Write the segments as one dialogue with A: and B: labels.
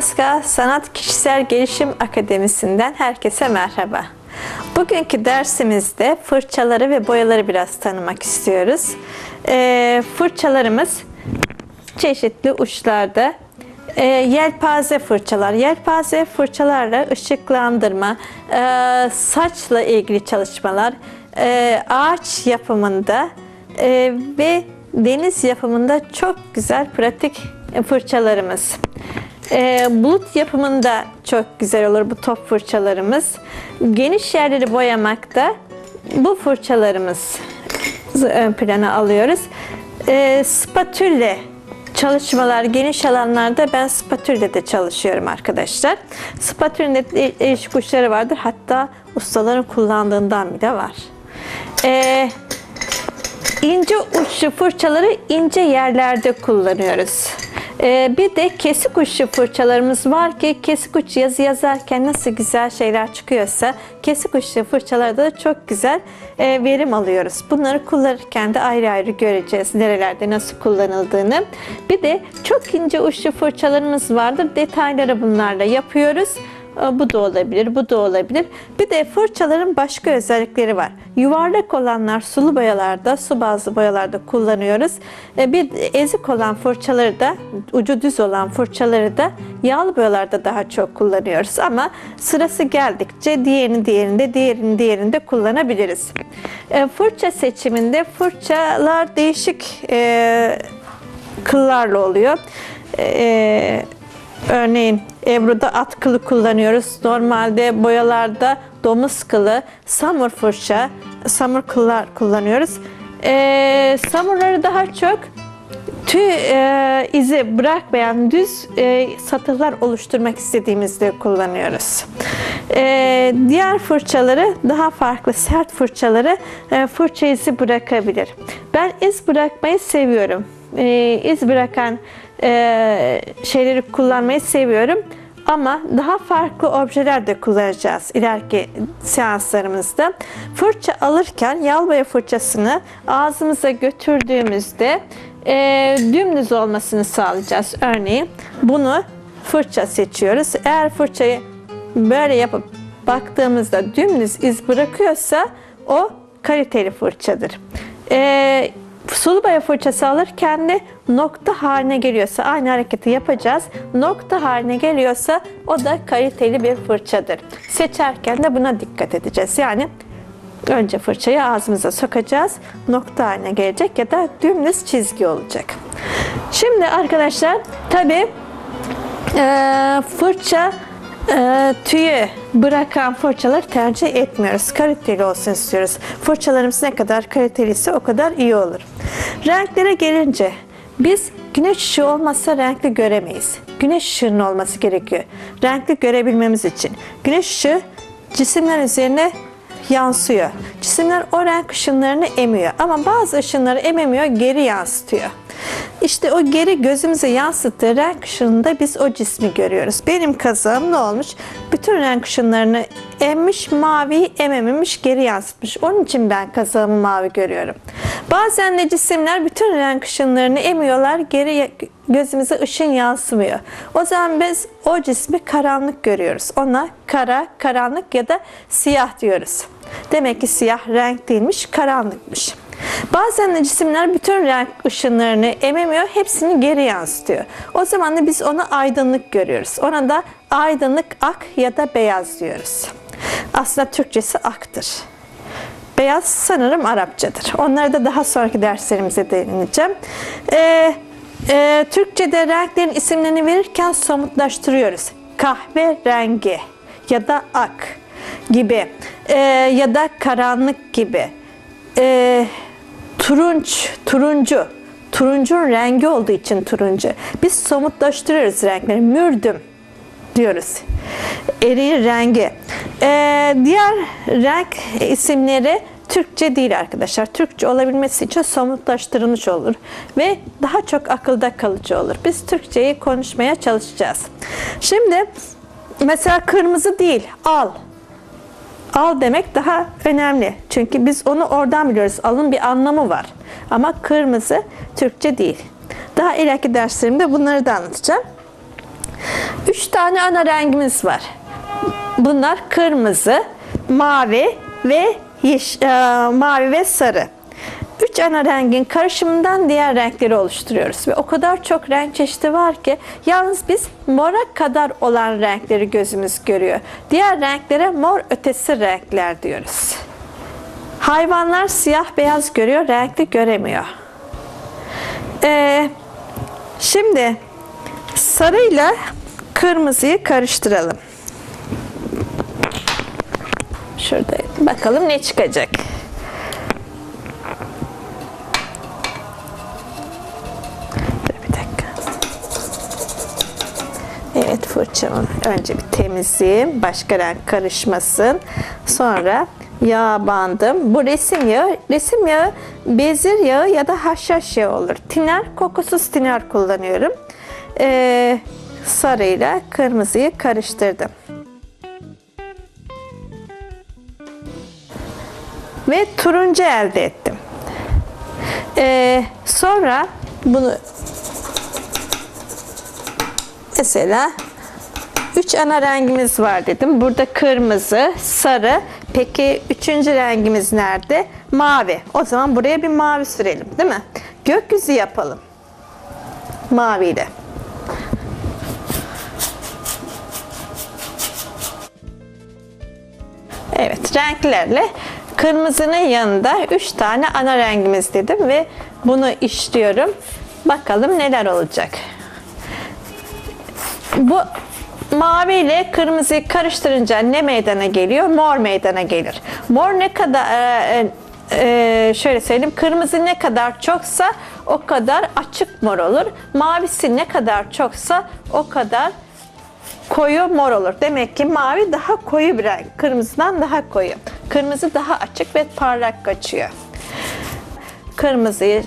A: Ajanska Sanat Kişisel Gelişim Akademisi'nden herkese merhaba. Bugünkü dersimizde fırçaları ve boyaları biraz tanımak istiyoruz. Ee, fırçalarımız çeşitli uçlarda. Ee, yelpaze fırçalar. Yelpaze fırçalarla ışıklandırma, e, saçla ilgili çalışmalar, e, ağaç yapımında e, ve deniz yapımında çok güzel pratik fırçalarımız. E, bulut yapımında çok güzel olur bu top fırçalarımız. Geniş yerleri boyamakta bu fırçalarımız ön plana alıyoruz. E, spatülle çalışmalar geniş alanlarda ben spatülle de çalışıyorum arkadaşlar. Spatülün de değişik uçları vardır. Hatta ustaların kullandığından bile var. Ee, ince uçlu fırçaları ince yerlerde kullanıyoruz. Ee, bir de kesik uçlu fırçalarımız var ki kesik uç yazı yazarken nasıl güzel şeyler çıkıyorsa kesik uçlu fırçalarda da çok güzel e, verim alıyoruz. Bunları kullanırken de ayrı ayrı göreceğiz nerelerde nasıl kullanıldığını. Bir de çok ince uçlu fırçalarımız vardır. Detayları bunlarla yapıyoruz. Bu da olabilir, bu da olabilir. Bir de fırçaların başka özellikleri var. Yuvarlak olanlar sulu boyalarda, su bazlı boyalarda kullanıyoruz. E, Bir ezik olan fırçaları da, ucu düz olan fırçaları da yağlı boyalarda daha çok kullanıyoruz. Ama sırası geldikçe diğerini diğerinde, diğerini diğerinde kullanabiliriz. E, Fırça seçiminde fırçalar değişik e, kıllarla oluyor. Örneğin Ebru'da at kılı kullanıyoruz. Normalde boyalarda domuz kılı, samur fırça, samur kıllar kullanıyoruz. Ee, samurları daha çok tüy e, izi bırakmayan düz e, satıhlar oluşturmak istediğimizde kullanıyoruz. E, diğer fırçaları daha farklı sert fırçaları e, fırça izi bırakabilir. Ben iz bırakmayı seviyorum. E, iz bırakan e, şeyleri kullanmayı seviyorum. Ama daha farklı objeler de kullanacağız ileriki seanslarımızda. Fırça alırken yağ boya fırçasını ağzımıza götürdüğümüzde e, dümdüz olmasını sağlayacağız. Örneğin bunu fırça seçiyoruz. Eğer fırçayı böyle yapıp baktığımızda dümdüz iz bırakıyorsa o kaliteli fırçadır. E, sulu boya fırçası alırken de nokta haline geliyorsa aynı hareketi yapacağız. Nokta haline geliyorsa o da kaliteli bir fırçadır. Seçerken de buna dikkat edeceğiz. Yani önce fırçayı ağzımıza sokacağız. Nokta haline gelecek ya da dümdüz çizgi olacak. Şimdi arkadaşlar tabi fırça e, bırakan fırçaları tercih etmiyoruz. Kaliteli olsun istiyoruz. Fırçalarımız ne kadar kaliteliyse o kadar iyi olur. Renklere gelince biz güneş ışığı olmazsa renkli göremeyiz. Güneş ışığının olması gerekiyor. Renkli görebilmemiz için. Güneş ışığı cisimler üzerine yansıyor. Cisimler o renk ışınlarını emiyor ama bazı ışınları ememiyor, geri yansıtıyor. İşte o geri gözümüze yansıttığı renk ışığında biz o cismi görüyoruz. Benim kazağım ne olmuş? Bütün renk ışınlarını emmiş, maviyi emememiş, geri yansıtmış. Onun için ben kazağımı mavi görüyorum. Bazen de cisimler bütün renk ışınlarını emiyorlar, geri gözümüze ışın yansımıyor. O zaman biz o cismi karanlık görüyoruz. Ona kara, karanlık ya da siyah diyoruz. Demek ki siyah renk değilmiş, karanlıkmış. Bazen de cisimler bütün renk ışınlarını ememiyor, hepsini geri yansıtıyor. O zaman da biz onu aydınlık görüyoruz. Ona da aydınlık ak ya da beyaz diyoruz. Aslında Türkçesi aktır. Beyaz sanırım Arapçadır. Onları da daha sonraki derslerimize değineceğim. Ee, e, Türkçe'de renklerin isimlerini verirken somutlaştırıyoruz. Kahve rengi ya da ak gibi ee, ya da karanlık gibi. Ee, turunç, turuncu. Turuncun rengi olduğu için turuncu. Biz somutlaştırıyoruz renkleri. Mürdüm diyoruz. Eriğin rengi. Ee, diğer renk isimleri Türkçe değil arkadaşlar. Türkçe olabilmesi için somutlaştırılmış olur ve daha çok akılda kalıcı olur. Biz Türkçeyi konuşmaya çalışacağız. Şimdi mesela kırmızı değil, al. Al demek daha önemli. Çünkü biz onu oradan biliyoruz. Alın bir anlamı var. Ama kırmızı Türkçe değil. Daha ileriki derslerimde bunları da anlatacağım. Üç tane ana rengimiz var. Bunlar kırmızı, mavi ve yeş, e, mavi ve sarı. Üç ana rengin karışımından diğer renkleri oluşturuyoruz. Ve o kadar çok renk çeşidi var ki yalnız biz mora kadar olan renkleri gözümüz görüyor. Diğer renklere mor ötesi renkler diyoruz. Hayvanlar siyah beyaz görüyor, renkli göremiyor. Ee, şimdi sarıyla kırmızıyı karıştıralım. Şurada bakalım ne çıkacak. Evet fırçamı önce bir temizleyeyim. Başka renk karışmasın. Sonra yağ bandım. Bu resim yağı. Resim yağı bezir yağı ya da haşhaş yağı olur. Tiner, kokusuz tiner kullanıyorum. Ee, sarıyla kırmızıyı karıştırdım. Ve turuncu elde ettim. Ee, sonra bunu mesela üç ana rengimiz var dedim. Burada kırmızı, sarı. Peki üçüncü rengimiz nerede? Mavi. O zaman buraya bir mavi sürelim değil mi? Gökyüzü yapalım. Maviyle. Evet renklerle kırmızının yanında 3 tane ana rengimiz dedim ve bunu işliyorum. Bakalım neler olacak. Bu mavi ile kırmızıyı karıştırınca ne meydana geliyor? Mor meydana gelir. Mor ne kadar e, e, şöyle söyleyeyim kırmızı ne kadar çoksa o kadar açık mor olur. Mavisi ne kadar çoksa o kadar koyu mor olur. Demek ki mavi daha koyu bir renk. Kırmızıdan daha koyu. Kırmızı daha açık ve parlak kaçıyor. Kırmızıyı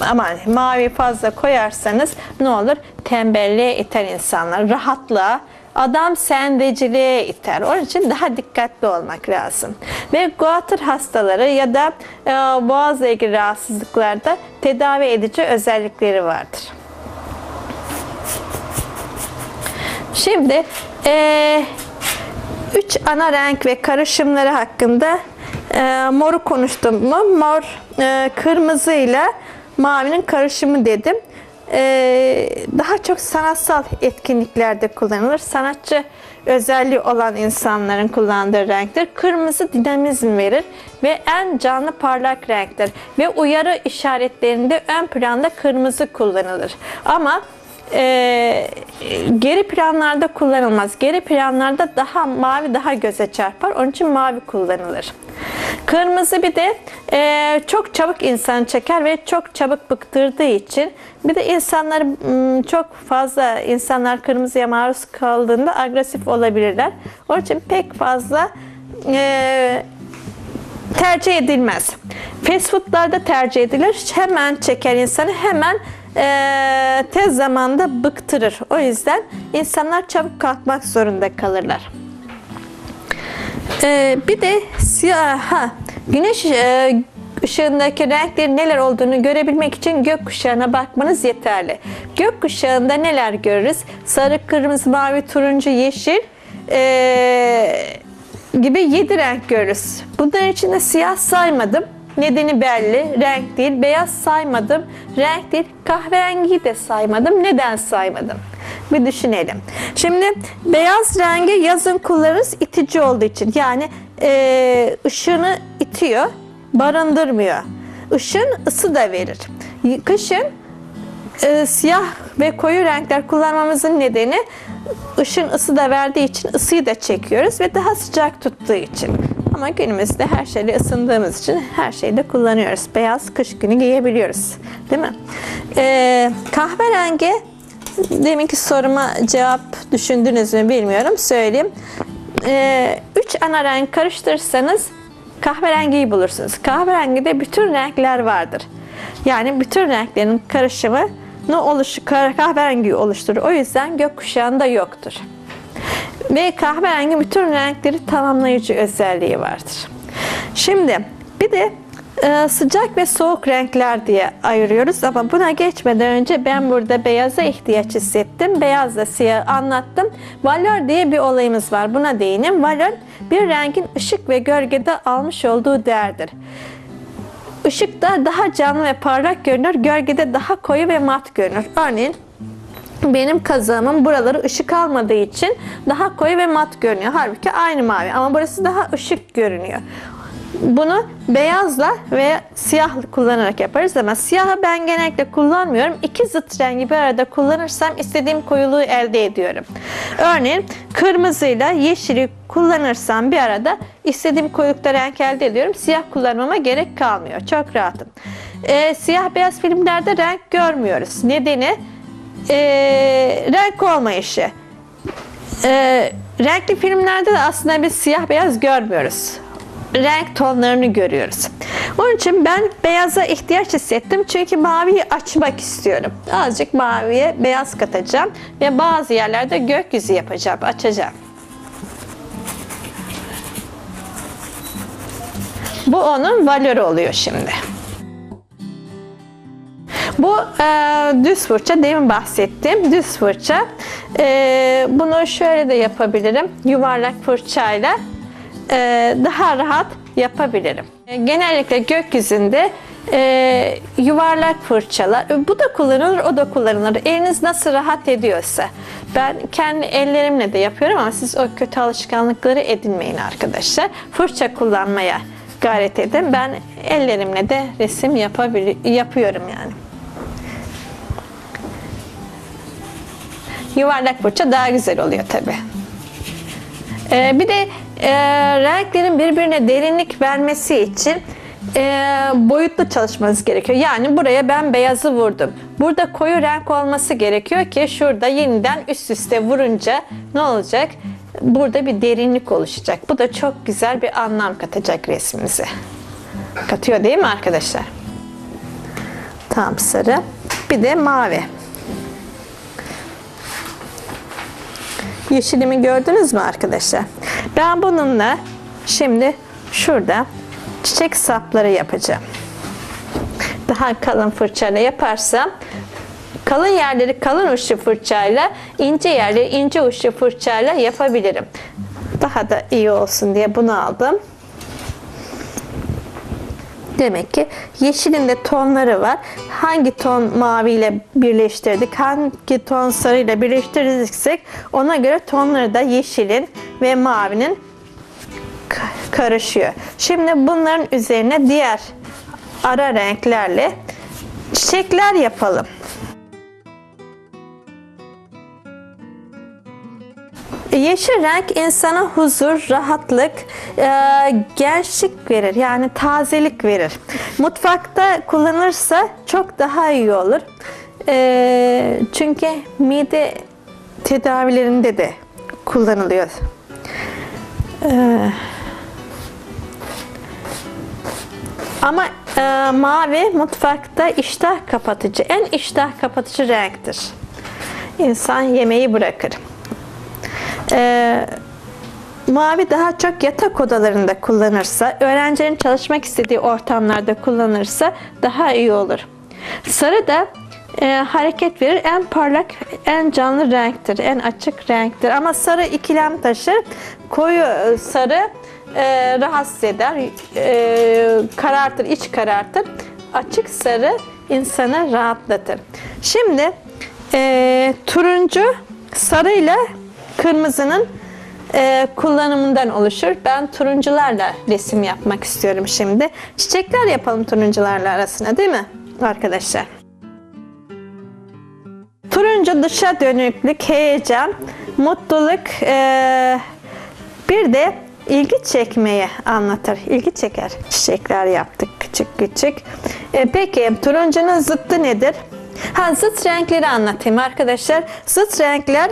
A: ama mavi fazla koyarsanız ne olur? Tembelliğe iter insanlar. Rahatlığa, adam sendeciliğe iter. Onun için daha dikkatli olmak lazım. Ve guatr hastaları ya da e, boğazla ilgili rahatsızlıklarda tedavi edici özellikleri vardır. Şimdi e, üç ana renk ve karışımları hakkında e, moru konuştum mu? Mor e, kırmızı ile mavinin karışımı dedim. E, daha çok sanatsal etkinliklerde kullanılır. Sanatçı özelliği olan insanların kullandığı renktir. Kırmızı dinamizm verir ve en canlı parlak renktir. Ve uyarı işaretlerinde ön planda kırmızı kullanılır. Ama e, geri planlarda kullanılmaz. Geri planlarda daha mavi daha göze çarpar. Onun için mavi kullanılır. Kırmızı bir de e, çok çabuk insan çeker ve çok çabuk bıktırdığı için bir de insanlar çok fazla insanlar kırmızıya maruz kaldığında agresif olabilirler. Onun için pek fazla e, tercih edilmez. Fast foodlarda tercih edilir. Hemen çeker insanı, hemen e, tez zamanda bıktırır. O yüzden insanlar çabuk kalkmak zorunda kalırlar. E, bir de siyah, ha, güneş e, ışığındaki renklerin neler olduğunu görebilmek için gökkuşağına bakmanız yeterli. Gökkuşağında neler görürüz? Sarı, kırmızı, mavi, turuncu, yeşil e, gibi 7 renk görürüz. Bunların içinde siyah saymadım. Nedeni belli. Renk değil. Beyaz saymadım. Renk değil. Kahverengiyi de saymadım. Neden saymadım? Bir düşünelim. Şimdi beyaz rengi yazın kullanırız itici olduğu için. Yani e, ışığını itiyor, barındırmıyor. Işın ısı da verir. Kışın e, siyah ve koyu renkler kullanmamızın nedeni ışın ısı da verdiği için ısıyı da çekiyoruz ve daha sıcak tuttuğu için. Ama günümüzde her şeyle ısındığımız için her şeyde kullanıyoruz. Beyaz kış günü giyebiliyoruz. Değil mi? Ee, kahverengi deminki soruma cevap düşündünüz mü bilmiyorum. Söyleyeyim. Ee, üç ana renk karıştırırsanız kahverengiyi bulursunuz. Kahverengide bütün renkler vardır. Yani bütün renklerin karışımı ne oluşu kahverengi oluşturur. O yüzden gökkuşağında yoktur. Ve kahverengi bütün renkleri tamamlayıcı özelliği vardır. Şimdi bir de e, sıcak ve soğuk renkler diye ayırıyoruz ama buna geçmeden önce ben burada beyaza ihtiyaç hissettim. Beyazla siyah anlattım. Valör diye bir olayımız var. Buna değineyim. Valör bir rengin ışık ve gölgede almış olduğu değerdir. Işıkta daha canlı ve parlak görünür, gölgede daha koyu ve mat görünür. Örneğin benim kazağımın buraları ışık almadığı için daha koyu ve mat görünüyor. Halbuki aynı mavi ama burası daha ışık görünüyor. Bunu beyazla ve siyah kullanarak yaparız ama siyahı ben genellikle kullanmıyorum. İki zıt rengi bir arada kullanırsam istediğim koyuluğu elde ediyorum. Örneğin kırmızıyla yeşili kullanırsam bir arada istediğim koyulukta renk elde ediyorum. Siyah kullanmama gerek kalmıyor. Çok rahatım. Ee, siyah beyaz filmlerde renk görmüyoruz. Nedeni e, renk olmayışı. E, renkli filmlerde de aslında biz siyah beyaz görmüyoruz. Renk tonlarını görüyoruz. Onun için ben beyaza ihtiyaç hissettim çünkü maviyi açmak istiyorum. Azıcık maviye beyaz katacağım ve bazı yerlerde gökyüzü yapacağım, açacağım. Bu onun valörü oluyor şimdi. Bu e, düz fırça, demin bahsettiğim düz fırça. E, bunu şöyle de yapabilirim. Yuvarlak fırçayla e, daha rahat yapabilirim. E, genellikle gökyüzünde e, yuvarlak fırçalar, e, bu da kullanılır, o da kullanılır. Eliniz nasıl rahat ediyorsa. Ben kendi ellerimle de yapıyorum ama siz o kötü alışkanlıkları edinmeyin arkadaşlar. Fırça kullanmaya gayret edin. Ben ellerimle de resim yapabilir, yapıyorum yani. Yuvarlak fırça daha güzel oluyor tabi. Ee, bir de e, renklerin birbirine derinlik vermesi için e, boyutlu çalışmanız gerekiyor. Yani buraya ben beyazı vurdum. Burada koyu renk olması gerekiyor ki şurada yeniden üst üste vurunca ne olacak? Burada bir derinlik oluşacak. Bu da çok güzel bir anlam katacak resmimize. Katıyor değil mi arkadaşlar? Tam sarı. Bir de mavi. Yeşilimi gördünüz mü arkadaşlar? Ben bununla şimdi şurada çiçek sapları yapacağım. Daha kalın fırçayla yaparsam kalın yerleri kalın uçlu fırçayla, ince yerleri ince uçlu fırçayla yapabilirim. Daha da iyi olsun diye bunu aldım. Demek ki yeşilin de tonları var. Hangi ton maviyle birleştirdik, hangi ton sarıyla birleştirdiksek ona göre tonları da yeşilin ve mavinin karışıyor. Şimdi bunların üzerine diğer ara renklerle çiçekler yapalım. Yeşil renk insana huzur, rahatlık, e, gençlik verir. Yani tazelik verir. Mutfakta kullanırsa çok daha iyi olur. E, çünkü mide tedavilerinde de kullanılıyor. E, ama e, mavi mutfakta iştah kapatıcı, en iştah kapatıcı renktir. İnsan yemeği bırakır. Ee, mavi daha çok yatak odalarında kullanırsa, öğrencinin çalışmak istediği ortamlarda kullanırsa daha iyi olur. Sarı da e, hareket verir. En parlak, en canlı renktir, en açık renktir. Ama sarı ikilem taşır. Koyu sarı e, rahatsız eder, e, karartır, iç karartır. Açık sarı insanı rahatlatır. Şimdi e, turuncu sarıyla kırmızının e, kullanımından oluşur. Ben turuncularla resim yapmak istiyorum şimdi. Çiçekler yapalım turuncularla arasına değil mi arkadaşlar? Turuncu dışa dönüklük, heyecan, mutluluk, e, bir de ilgi çekmeyi anlatır. İlgi çeker. Çiçekler yaptık küçük küçük. E, peki turuncunun zıttı nedir? Ha zıt renkleri anlatayım arkadaşlar. Zıt renkler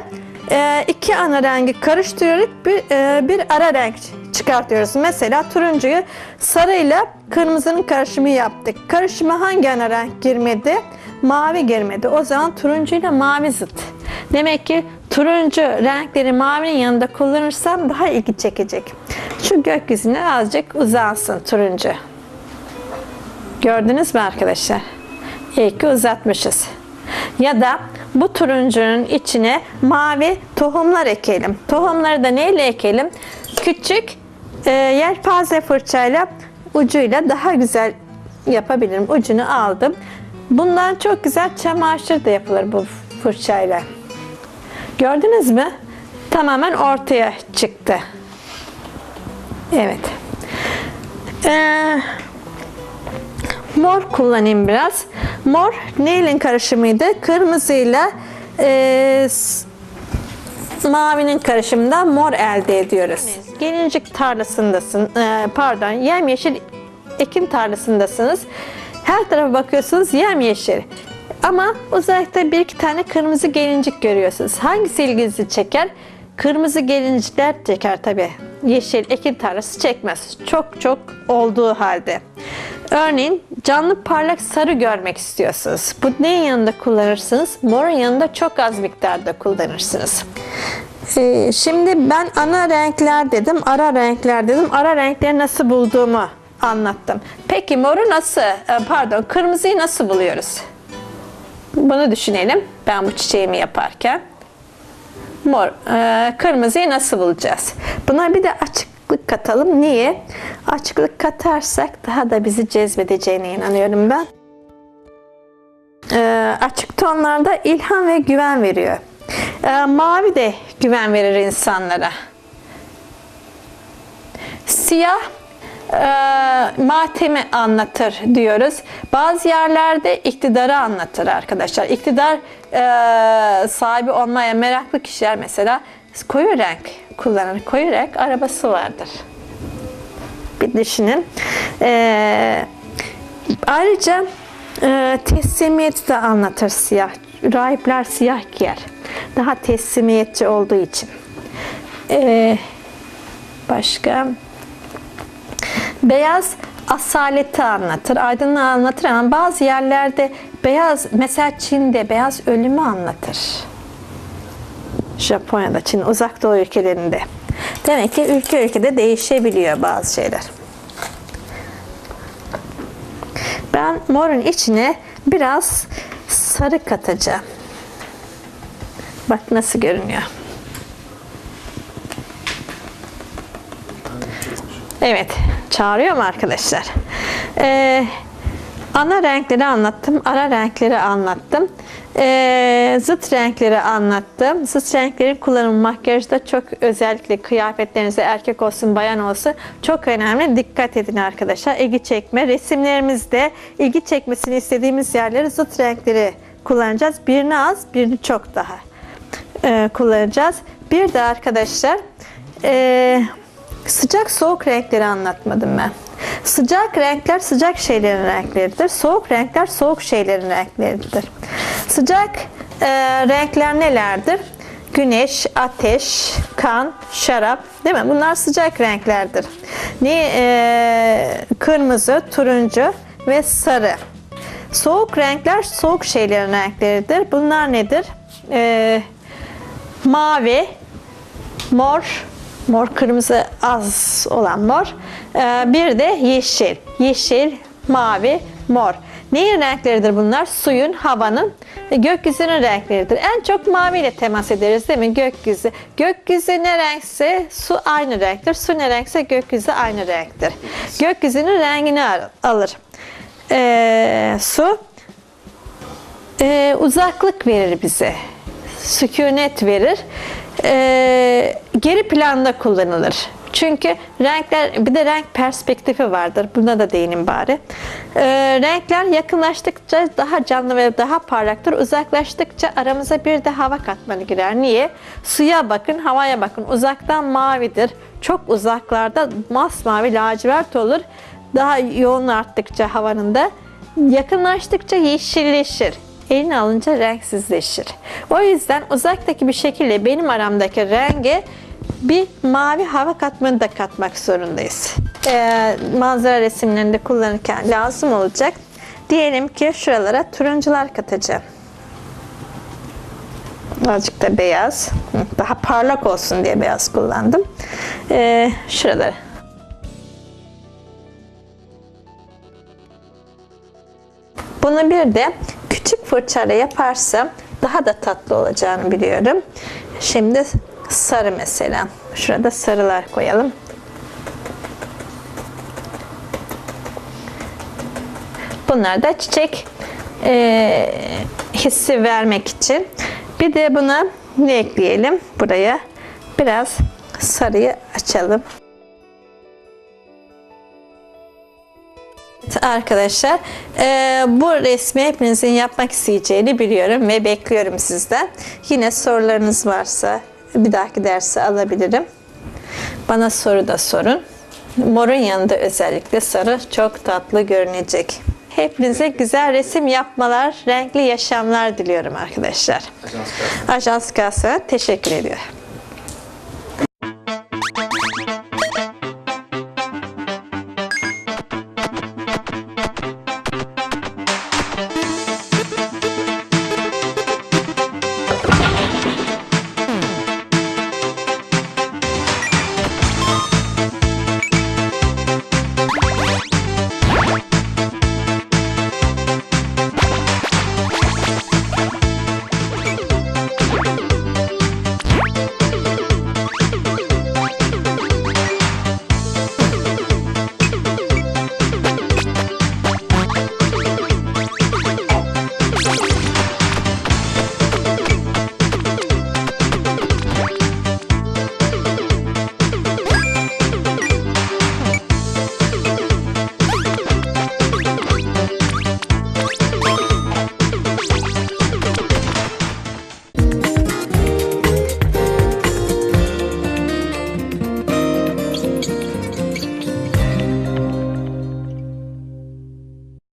A: e, iki ana rengi karıştırarak bir, e, bir ara renk çıkartıyoruz. Mesela turuncuyu sarıyla kırmızının karışımı yaptık. Karışıma hangi ana renk girmedi? Mavi girmedi. O zaman turuncuyla mavi zıt. Demek ki turuncu renkleri mavinin yanında kullanırsam daha ilgi çekecek. Şu gökyüzüne azıcık uzansın turuncu. Gördünüz mü arkadaşlar? İyi ki uzatmışız. Ya da bu turuncunun içine mavi tohumlar ekelim. Tohumları da neyle ekelim? Küçük e, yelpaze fırçayla ucuyla daha güzel yapabilirim. Ucunu aldım. Bundan çok güzel çamaşır da yapılır bu fırçayla. Gördünüz mü? Tamamen ortaya çıktı. Evet. Ee, mor kullanayım biraz. Mor neylin karışımıydı? Kırmızıyla e, mavinin karışımında mor elde ediyoruz. Gelincik tarlasındasın, e, pardon yemyeşil ekim tarlasındasınız. Her tarafa bakıyorsunuz yemyeşil. Ama uzakta bir iki tane kırmızı gelincik görüyorsunuz. Hangisi ilginizi çeker? Kırmızı gelincikler çeker tabi. Yeşil ekim tarlası çekmez. Çok çok olduğu halde. Örneğin canlı parlak sarı görmek istiyorsunuz. Bu neyin yanında kullanırsınız? Morun yanında çok az miktarda kullanırsınız. Ee, şimdi ben ana renkler dedim, ara renkler dedim. Ara renkleri nasıl bulduğumu anlattım. Peki moru nasıl, e, pardon kırmızıyı nasıl buluyoruz? Bunu düşünelim ben bu çiçeğimi yaparken. Mor, e, kırmızıyı nasıl bulacağız? Buna bir de açıklık katalım. Niye? Açıklık katarsak daha da bizi cezbedeceğine inanıyorum ben. E, açık tonlarda ilham ve güven veriyor. E, mavi de güven verir insanlara. Siyah e, matemi anlatır diyoruz. Bazı yerlerde iktidarı anlatır arkadaşlar. İktidar e, sahibi olmaya meraklı kişiler mesela koyu renk kullanır. Koyu renk arabası vardır. Bir düşünün. E, ayrıca e, teslimiyeti de anlatır siyah. Rahipler siyah giyer. Daha teslimiyetçi olduğu için. E, başka? Beyaz asaleti anlatır, aydınlığı anlatır ama bazı yerlerde beyaz, mesela Çin'de beyaz ölümü anlatır. Japonya'da, Çin, uzak doğu ülkelerinde. Demek ki ülke ülkede değişebiliyor bazı şeyler. Ben morun içine biraz sarı katacağım. Bak nasıl görünüyor. Evet, çağırıyor mu arkadaşlar? Ee, ana renkleri anlattım, ara renkleri anlattım. Ee, zıt renkleri anlattım. Zıt renklerin kullanımı makyajda çok özellikle kıyafetlerinize erkek olsun bayan olsun çok önemli. Dikkat edin arkadaşlar. İlgi çekme. Resimlerimizde ilgi çekmesini istediğimiz yerleri zıt renkleri kullanacağız. Birini az, birini çok daha e, kullanacağız. Bir de arkadaşlar e, sıcak soğuk renkleri anlatmadım ben. Sıcak renkler sıcak şeylerin renkleridir. Soğuk renkler soğuk şeylerin renkleridir. Sıcak e, renkler nelerdir? Güneş, ateş, kan, şarap, değil mi? Bunlar sıcak renklerdir. Ne? E, kırmızı, turuncu ve sarı. Soğuk renkler soğuk şeylerin renkleridir. Bunlar nedir? E, mavi, mor, mor kırmızı az olan mor. Ee, bir de yeşil. Yeşil, mavi, mor. Neyin renkleridir bunlar? Suyun, havanın ve gökyüzünün renkleridir. En çok maviyle temas ederiz değil mi? Gökyüzü. Gökyüzü ne renkse su aynı renktir. Su ne renkse gökyüzü aynı renktir. Gökyüzünün rengini al- alır. Ee, su e, uzaklık verir bize. Sükunet verir. E, geri planda kullanılır. Çünkü renkler, bir de renk perspektifi vardır. Buna da değinim bari. E, renkler yakınlaştıkça daha canlı ve daha parlaktır. Uzaklaştıkça aramıza bir de hava katmanı girer. Niye? Suya bakın, havaya bakın. Uzaktan mavidir. Çok uzaklarda masmavi lacivert olur. Daha yoğun arttıkça havanın da yakınlaştıkça yeşilleşir. Eline alınca renksizleşir. O yüzden uzaktaki bir şekilde benim aramdaki renge bir mavi hava katmanı da katmak zorundayız. Ee, manzara resimlerinde kullanırken lazım olacak. Diyelim ki şuralara turuncular katacağım. Azıcık da beyaz. Daha parlak olsun diye beyaz kullandım. Ee, şuralara. Bunu bir de fırçayla yaparsam daha da tatlı olacağını biliyorum. Şimdi sarı mesela. Şurada sarılar koyalım. Bunlar da çiçek e, hissi vermek için. Bir de buna ne ekleyelim? Buraya biraz sarıyı açalım. Evet Arkadaşlar e, bu resmi hepinizin yapmak isteyeceğini biliyorum ve bekliyorum sizden. Yine sorularınız varsa bir dahaki dersi alabilirim. Bana soru da sorun. Morun yanında özellikle sarı çok tatlı görünecek. Hepinize güzel resim yapmalar, renkli yaşamlar diliyorum arkadaşlar. Ajans Kas'a teşekkür ediyorum.